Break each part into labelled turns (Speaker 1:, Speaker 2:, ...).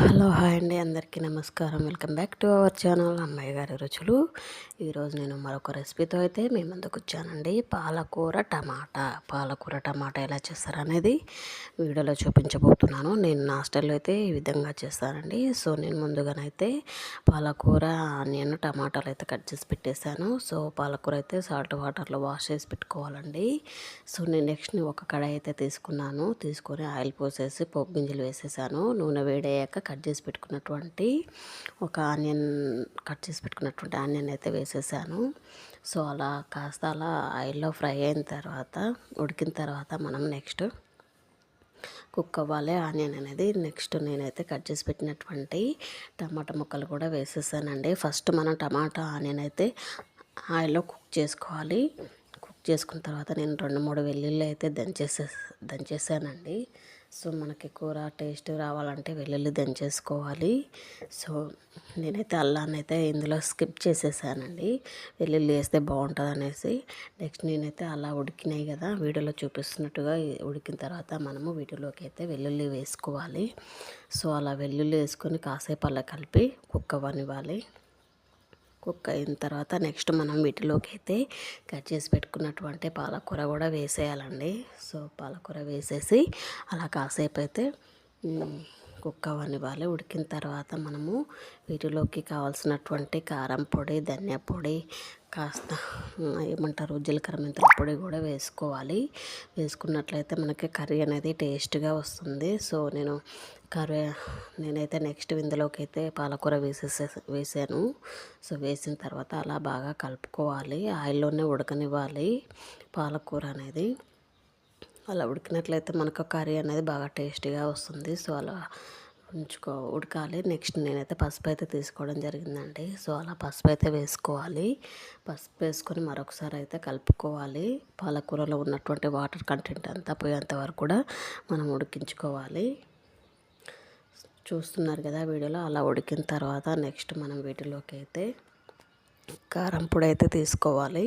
Speaker 1: Hello hi అండి అందరికీ నమస్కారం. Welcome back to our channel అమ్మాయి గారి రుచులు. ఈరోజు నేను మరొక రెసిపీతో అయితే మీ ముందుకు వచ్చానండి. పాలకూర టమాటా. పాలకూర టమాటా ఎలా చేస్తారనేది వీడియోలో చూపించబోతున్నాను. నేను హాస్టల్లో అయితే ఈ విధంగా చేస్తానండి. సో నేను ముందుగానైతే పాలకూర ఆనియన్ టమాటాలు అయితే కట్ చేసి పెట్టేశాను. సో పాలకూర అయితే సాల్ట్ వాటర్లో వాష్ చేసి పెట్టుకోవాలండి. సో నేను నెక్స్ట్ ఒక కడాయి అయితే తీసుకున్నాను. తీసుకొని ఆయిల్ పోసేసి పోపు గింజలు వేసేసాను. నూనె వేడయ్యాక కట్ చేసి పెట్టుకున్నటువంటి ఒక ఆనియన్ కట్ చేసి పెట్టుకున్నటువంటి ఆనియన్ అయితే వేసేసాను. సో అలా కాస్త అలా ఆయిల్లో ఫ్రై అయిన తర్వాత ఉడికిన తర్వాత మనం నెక్స్ట్ కుక్ అవ్వాలి. ఆనియన్ అనేది నెక్స్ట్ నేనైతే కట్ చేసి పెట్టినటువంటి టమాటా ముక్కలు కూడా వేసేసానండి. ఫస్ట్ మనం టమాటా ఆనియన్ అయితే ఆయిల్లో కుక్ చేసుకోవాలి. కుక్ చేసుకున్న తర్వాత నేను రెండు మూడు వెల్లుల్లి అయితే దంచేసే దంచేసానండి. సో మనకి కూర టేస్ట్ రావాలంటే వెల్లుల్లి దంచేసుకోవాలి. సో నేనైతే అల్లాన్ని అయితే ఇందులో స్కిప్ చేసేసానండి. వెల్లుల్లి వేస్తే బాగుంటుంది అనేసి నెక్స్ట్ నేనైతే అలా ఉడికినాయి కదా వీడియోలో చూపిస్తున్నట్టుగా ఉడికిన తర్వాత మనము వీటిలోకి అయితే వెల్లుల్లి వేసుకోవాలి. సో అలా వెల్లుల్లి వేసుకొని కాసేపు అలా కలిపి కుక్ అవ్వనివ్వాలి కుక్ అయిన తర్వాత నెక్స్ట్ మనం వీటిలోకి అయితే కట్ చేసి పెట్టుకున్నటువంటి పాలకూర కూడా వేసేయాలండి. సో పాలకూర వేసేసి అలా కాసేపు అయితే కుక్ అవ్వనివ్వాలి ఉడికిన తర్వాత మనము వీటిలోకి కావాల్సినటువంటి కారం పొడి ధనియా పొడి కాస్త ఏమంటారు జీలకర్ర మెంతుల పొడి కూడా వేసుకోవాలి. వేసుకున్నట్లయితే మనకి కర్రీ అనేది టేస్ట్గా వస్తుంది. సో నేను కర్రీ నేనైతే నెక్స్ట్ ఇందులోకి అయితే పాలకూర వేసేసే వేసాను. సో వేసిన తర్వాత అలా బాగా కలుపుకోవాలి. ఆయిల్లోనే ఉడకనివ్వాలి పాలకూర అనేది. అలా ఉడికినట్లయితే మనకు కర్రీ అనేది బాగా టేస్టీగా వస్తుంది. సో అలా ఉంచుకో ఉడకాలి. నెక్స్ట్ నేనైతే పసుపు అయితే తీసుకోవడం జరిగిందండి. సో అలా పసుపు అయితే వేసుకోవాలి. పసుపు వేసుకొని మరొకసారి అయితే కలుపుకోవాలి. పాలకూరలో ఉన్నటువంటి వాటర్ కంటెంట్ అంతా పోయేంత వరకు కూడా మనం ఉడికించుకోవాలి. చూస్తున్నారు కదా వీడియోలో అలా ఉడికిన తర్వాత నెక్స్ట్ మనం వీటిలోకి అయితే కారం పొడి అయితే తీసుకోవాలి.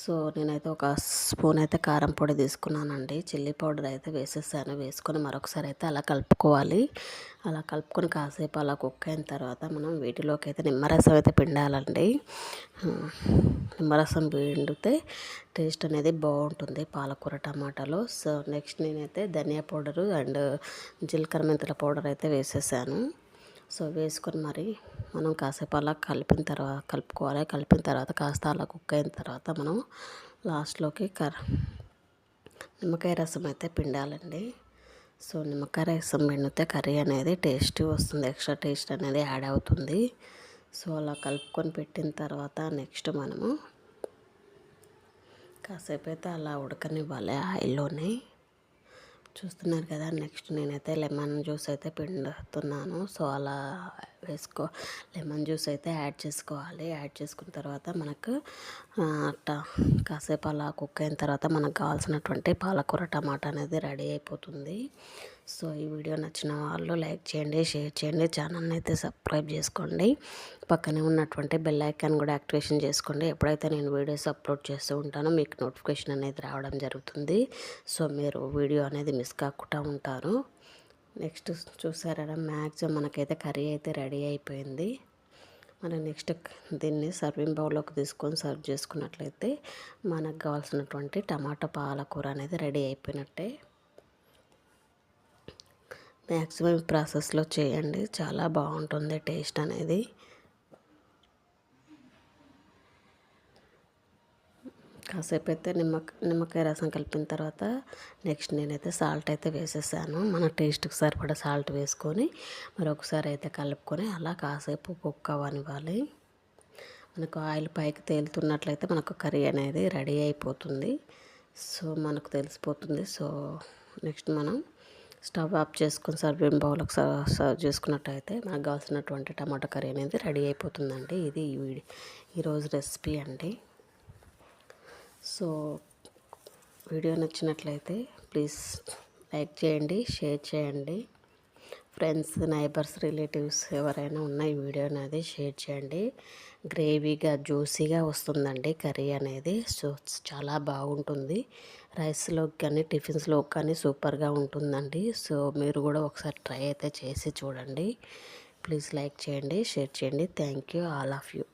Speaker 1: సో నేనైతే ఒక స్పూన్ అయితే కారం పొడి తీసుకున్నానండి. చిల్లీ పౌడర్ అయితే వేసేసాను. వేసుకొని మరొకసారి అయితే అలా కలుపుకోవాలి. అలా కలుపుకొని కాసేపు అలా కుక్ అయిన తర్వాత మనం వీటిలోకి అయితే నిమ్మరసం అయితే పిండాలండి. నిమ్మరసం పిండితే టేస్ట్ అనేది బాగుంటుంది పాలకూర టమాటాలో. సో నెక్స్ట్ నేనైతే ధనియా పౌడరు అండ్ జీలకర్ర మెంతుల పౌడర్ అయితే వేసేసాను. సో వేసుకొని మరి మనం కాసేపు అలా కలిపిన తర్వాత కలుపుకోవాలి. కలిపిన తర్వాత కాస్త అలా కుక్ అయిన తర్వాత మనం లాస్ట్లోకి కర్ నిమ్మకాయ రసం అయితే పిండాలండి. సో నిమ్మకాయ రసం పిండితే కర్రీ అనేది టేస్ట్ వస్తుంది. ఎక్స్ట్రా టేస్ట్ అనేది యాడ్ అవుతుంది. సో అలా కలుపుకొని పెట్టిన తర్వాత నెక్స్ట్ మనము కాసేపు అయితే అలా ఉడకనివ్వాలి ఆయిల్లోనే. చూస్తున్నారు కదా నెక్స్ట్ నేనైతే లెమన్ జ్యూస్ అయితే పిండుతున్నాను. సో అలా వేసుకో లెమన్ జ్యూస్ అయితే యాడ్ చేసుకోవాలి. యాడ్ చేసుకున్న తర్వాత మనకు అట్ట కాసేపు అలా కుక్ అయిన తర్వాత మనకు కావాల్సినటువంటి పాలకూర టమాటా అనేది రెడీ అయిపోతుంది. సో ఈ వీడియో నచ్చిన వాళ్ళు లైక్ చేయండి షేర్ చేయండి. ఛానల్ని అయితే సబ్స్క్రైబ్ చేసుకోండి. పక్కనే ఉన్నటువంటి బెల్ ఐకాన్ కూడా యాక్టివేషన్ చేసుకోండి. ఎప్పుడైతే నేను వీడియోస్ అప్లోడ్ చేస్తూ ఉంటానో మీకు నోటిఫికేషన్ అనేది రావడం జరుగుతుంది. సో మీరు వీడియో అనేది మిస్ కాకుండా ఉంటారు. నెక్స్ట్ చూసారా మ్యాక్సిమం మనకైతే కర్రీ అయితే రెడీ అయిపోయింది. మనం నెక్స్ట్ దీన్ని సర్వింగ్ బౌల్లోకి తీసుకొని సర్వ్ చేసుకున్నట్లయితే మనకు కావాల్సినటువంటి టమాటా పాలకూర అనేది రెడీ అయిపోయినట్టే. మ్యాక్సిమం ప్రాసెస్లో చేయండి. చాలా బాగుంటుంది టేస్ట్ అనేది. కాసేపు అయితే నిమ్మక నిమ్మకాయ రసం కలిపిన తర్వాత నెక్స్ట్ నేనైతే సాల్ట్ అయితే వేసేసాను. మన టేస్ట్కి సరిపడా సాల్ట్ వేసుకొని మరొకసారి అయితే కలుపుకొని అలా కాసేపు కుక్ అవ్వనివ్వాలి. మనకు ఆయిల్ పైకి తేలుతున్నట్లయితే మనకు కర్రీ అనేది రెడీ అయిపోతుంది. సో మనకు తెలిసిపోతుంది. సో నెక్స్ట్ మనం స్టవ్ ఆఫ్ చేసుకుని సర్వింగ్ బౌల్కి సర్వ్ చేసుకున్నట్టయితే మనకు కావాల్సినటువంటి టమాటా కర్రీ అనేది రెడీ అయిపోతుందండి. ఇది ఈరోజు రెసిపీ అండి. సో వీడియో నచ్చినట్లయితే ప్లీజ్ లైక్ చేయండి షేర్ చేయండి. ఫ్రెండ్స్ నైబర్స్ రిలేటివ్స్ ఎవరైనా ఉన్న ఈ వీడియో అనేది షేర్ చేయండి. గ్రేవీగా జ్యూసీగా వస్తుందండి కర్రీ అనేది. సో చాలా బాగుంటుంది. రైస్లోకి కానీ టిఫిన్స్లోకి కానీ సూపర్గా ఉంటుందండి. సో మీరు కూడా ఒకసారి ట్రై అయితే చేసి చూడండి. ప్లీజ్ లైక్ చేయండి షేర్ చేయండి. Thank you. All of you.